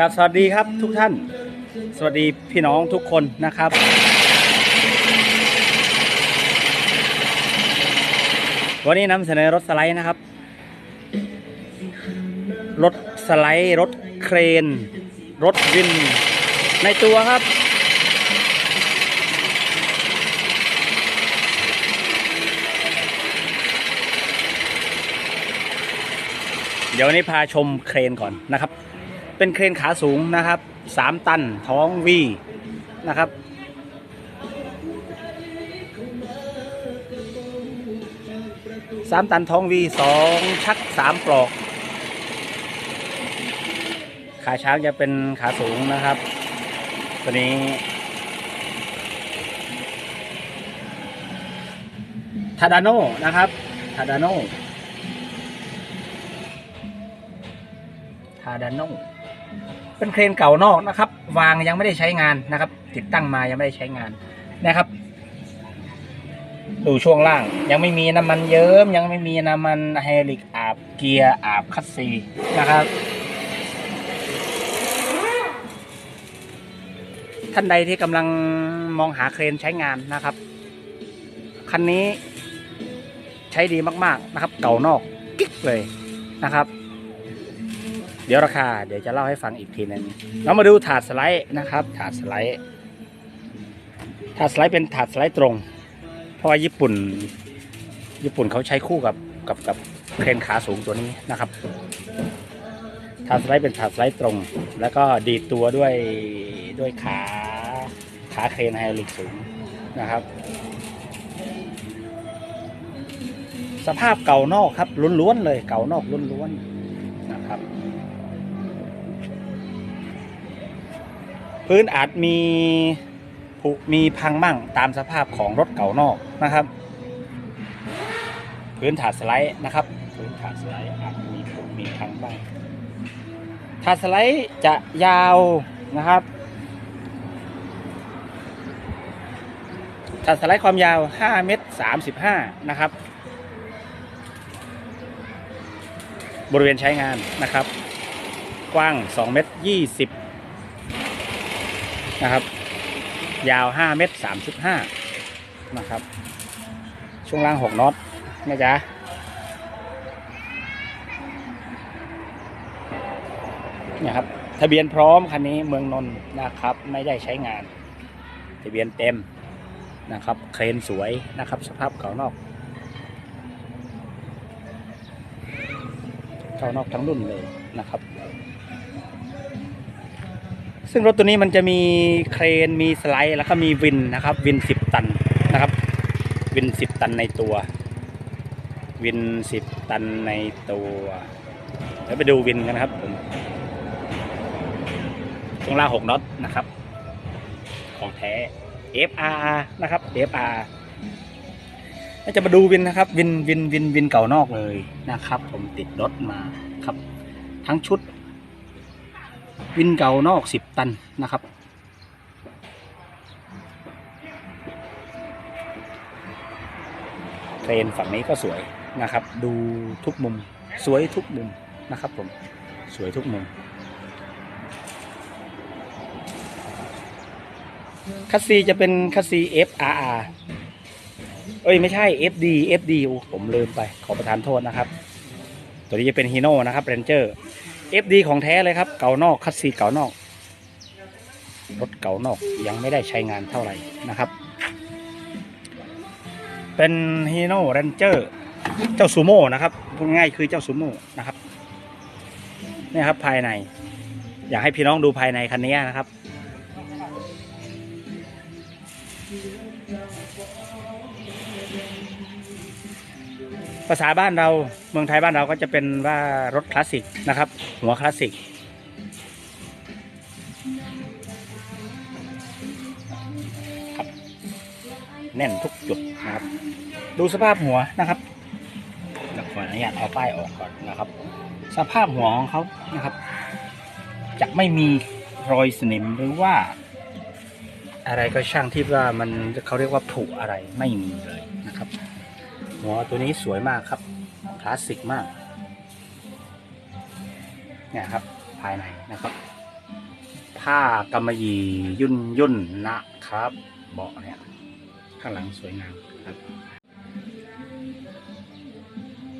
กราบสวัสดีครับทุกท่าน สวัสดีพี่น้องทุกคนนะครับ วันนี้นำเสนอรถสไลด์นะครับ รถสไลด์ รถเครน รถวิน ในตัวครับ เดี๋ยววันนี้พาชมเครนก่อนนะครับ เป็นเครนขาสูงนะครับสามตันท้องวีนะครับสามตันท้องวีสองชักสามปลอก ขาช้างจะเป็นขาสูงนะครับ ตัวนี้ ทาดาโน่นะครับ ทาดาโน่ทาดาโน่ เป็นเครนเก่านอกนะครับ วางยังไม่ได้ใช้งานนะครับ ติดตั้งมายังไม่ได้ใช้งานนะครับ ดูช่วงล่าง ยังไม่มีน้ำมันเยิ้มยังไม่มีน้ำมันไฮรอลิกอาบเกียร์อาบคัสซีนะครับ ท่านใดที่กำลังมองหาเครนใช้งานนะครับคันนี้ใช้ดีมากๆนะครับ เก่านอกกิ๊กเลยนะครับ เดี๋ยวราคาเดี๋ยวจะเล่าให้ฟังอีกทีนึงเรามาดูถาดสไลด์นะครับ ถาดสไลด์ ถาดสไลด์เป็นถาดสไลด์ตรง เพราะว่าญี่ปุ่น ญี่ปุ่นเขาใช้คู่กับกับกับเครนขาสูงตัวนี้นะครับถาดสไลด์เป็นถาดสไลด์ตรง แล้วก็ดีดตัวด้วยด้วยขาขาเครนไฮดรอลิกสูงนะครับ สภาพเก่านอกครับล้วนๆเลยเก่านอกล้วนๆ พื้นอาจมีผุมีพังมั่งตามสภาพของรถเก่านอกนะครับ พื้นถาดสไลด์นะครับ พื้นถาดสไลด์อาจมีผุมีพังบ้างถาดสไลด์จะยาวนะครับถาดสไลด์ความยาว 5 เมตร 35 นะครับ บริเวณใช้งานนะครับ กว้าง 2 เมตร 20 นะครับ ยาว5เมตร35นะครับ ช่วงล่าง 6น็อตนะจ๊ะเนี่ยครับทะเบียนพร้อมคันนี้เมืองนนท์นะครับ ไม่ได้ใช้งาน ทะเบียนเต็มนะครับ เครนสวยนะครับ สภาพเก่านอกเก่านอกทั้งรุ่นเลยนะครับ ซึ่งรถตัวนี้มันจะมีเครนมีสไลด์แล้วก็มีวินนะครับ วิน 10 ตันนะครับ วิน 10 ตันในตัว วิน 10 ตันในตัวเดี๋ยวไปดูวินกันนะครับผมช่วงล่าง6น็อตนะครับ ของแท้ FR นะครับ FR แล้วจะมาดูวินนะครับ วินวินวินวินเก่านอกเลยนะครับ ผมติดรถมาครับ ทั้งชุด วินเก่านอกสิบตันนะครับเครนฝั่งนี้ก็สวยนะครับ ดูทุกมุมสวยทุกมุมนะครับผมสวยทุกมุมคัสซีจะเป็นคัสซี FRR เอ้ยไม่ใช่ FD FD ผมลืมไปขอประทานโทษนะครับ ตัวนี้จะเป็นฮีโน่นะครับเรนเจอร์ FD ของแท้เลยครับ เก่านอกคัสซีเก่านอกรถเก่านอกยังไม่ได้ใช้งานเท่าไหร่นะครับ เป็นฮีโน่เรนเจอร์เจ้าซูโม่นะครับพูดง่ายคือเจ้าซูโม่นะครับนี่ครับภายใน อยากให้พี่น้องดูภายในคันนี้นะครับ ภาษาบ้านเราเมืองไทยบ้านเราก็จะเป็นว่ารถคลาสสิกนะครับ หัวคลาสสิกครับแน่นทุกจุดนะครับ ดูสภาพหัวนะครับเดี๋ยวขออนุญาตเอาป้ายออกก่อนนะครับ สภาพหัวของเขานะครับ จะไม่มีรอยสนิมหรือว่า อะไรก็ช่างที่ว่ามันเขาเรียกว่าผุอะไรไม่มีเลย หัวตัวนี้สวยมากครับคลาสสิกมากเนี่ยครับภายในนะครับ ผ้ากำมะหยี่ยุ่นยุ่นนะครับ เบาะเนี่ยข้างหลังสวยงามครับ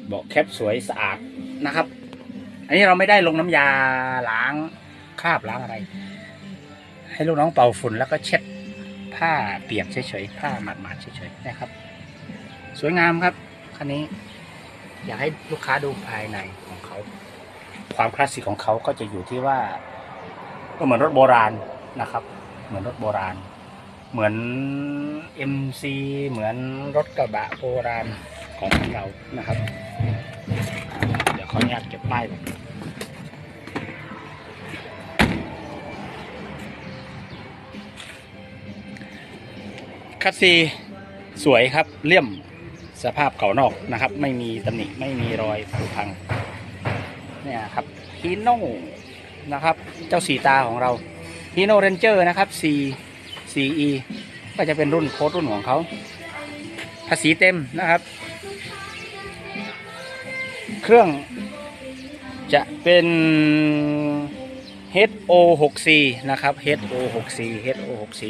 เบาะแคปสวยสะอาดนะครับ อันนี้เราไม่ได้ลงน้ำยาล้างคราบล้างอะไร ให้ลูกน้องเป่าฝุ่นแล้วก็เช็ดผ้าเปียกเฉยๆผ้าหมาดๆเฉยๆนะครับ สวยงามครับคันนี้ อยากให้ลูกค้าดูภายในของเขา ความคลาสสิกของเขาก็จะอยู่ที่ว่า ก็เหมือนรถโบราณนะครับ เหมือนรถโบราณ เหมือน MC เหมือนรถกระบะโบราณของเรานะครับ เดี๋ยวขออนุญาตเก็บป้ายก่อนคัสซีสวยครับเลี่ยม สภาพเก่านอกนะครับ ไม่มีตำหนิไม่มีรอยผุพังเนี่ยครับฮีโน่นะครับ เจ้าสีตาของเราฮีโน่เรนเจอร์นะครับ4 4e ก็จะเป็นรุ่นโค้ดรุ่นของเขาภาษีเต็มนะครับ เครื่องจะเป็น HO 6C นะครับ HO 6C HO 6C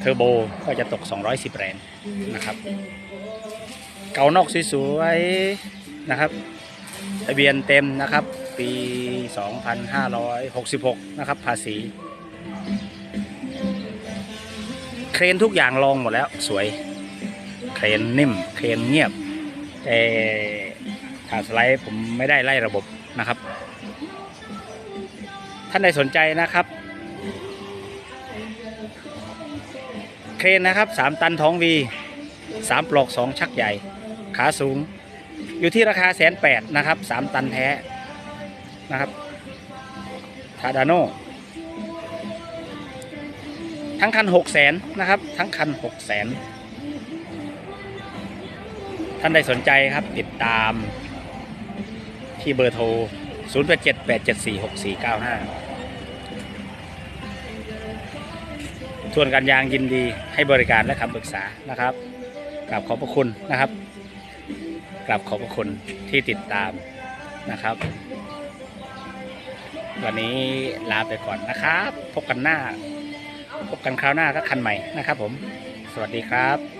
เทอร์โบก็จะตก 210 แรงนะครับ เก่านอกสวยๆนะครับทะเบียนเต็มนะครับ ปี 2566 นะครับ ภาษี เครนทุกอย่างลองหมดแล้วสวย เครนนิ่ม เครนเงียบ แต่ถ้าสไลด์ผมไม่ได้ไล่ระบบนะครับ ท่านใดสนใจนะครับ เครนนะครับ 3 ตันท้องวี 3 ปลอก 2 ชักใหญ่ ขาสูง อยู่ที่ราคาแสนแปดนะครับสามตันแท้นะครับทาดาโนทั้งคันหกแสนนะครับ ทั้งคันหกแสนท่านใดสนใจครับติดตามที่เบอร์โทร 0 8 7 8 7 4 6 4 9 5ทวนการยางยินดีให้บริการและคำปรึกษานะครับกราบขอบพระคุณนะครับ กราบขอบพระคุณที่ติดตามนะครับ วันนี้ลาไปก่อนนะครับ พบกันหน้า พบกันคราวหน้าก็คันใหม่นะครับผม สวัสดีครับ